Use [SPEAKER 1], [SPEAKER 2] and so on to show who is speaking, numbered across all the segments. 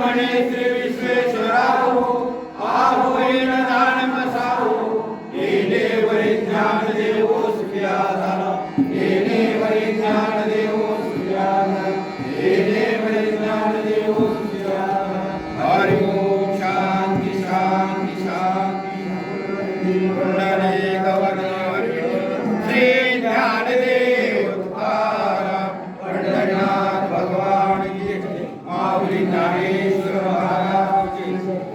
[SPEAKER 1] म्हणे श्री विश्वेश्वराहो आहो येण दान बसाहो येणे वरी ज्ञान देवो सुखिया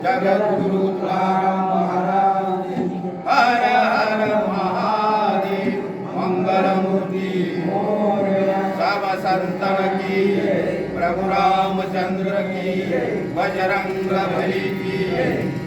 [SPEAKER 1] जगद्गुरु तुकाराम महाराज की जय. हर हर महादेव मंगलमूर्ती सब संतन की जय. प्रभु रामचंद्र की बजरंग बली की